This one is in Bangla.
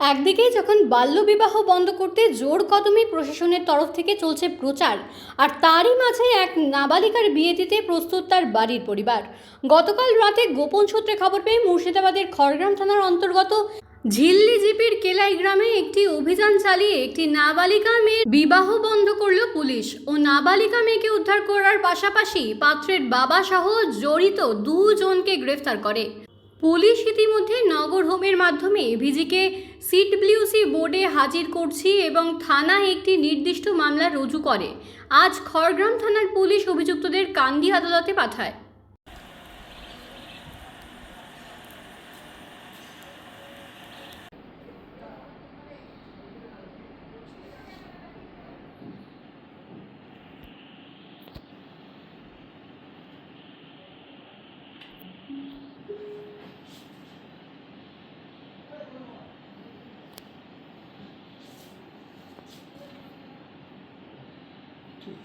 একদিকে যখন বাল্যবিবাহ বন্ধ করতে জোর কদমে প্রশাসনের তরফ থেকে চলছে প্রচার, আর তারই মাঝে এক নাবালিকার বিয়ে দিতে প্রস্তুত তার বাড়ির পরিবার। গতকাল রাতে গোপন সূত্রে খবর পেয়ে মুর্শিদাবাদের খড়গ্রাম থানার অন্তর্গত ঝিল্লি জিপির কেলাই গ্রামে একটি অভিযান চালিয়ে একটি নাবালিকা মেয়ের বিবাহ বন্ধ করল পুলিশ ও নাবালিকা মেয়েকে উদ্ধার করার পাশাপাশি পাত্রের বাবা সহ জড়িত দুজনকে গ্রেফতার করে। পুলিশ ইতিমধ্যে নগর হোমের মাধ্যমে ভিজিকে সিডব্লিউসি বোর্ডে হাজির করছি এবং থানা একটি নির্দিষ্ট মামলা রুজু করে। আজ খড়গ্রাম থানার পুলিশ অভিযুক্তদের কান্দি আদালতে পাঠায়। হুম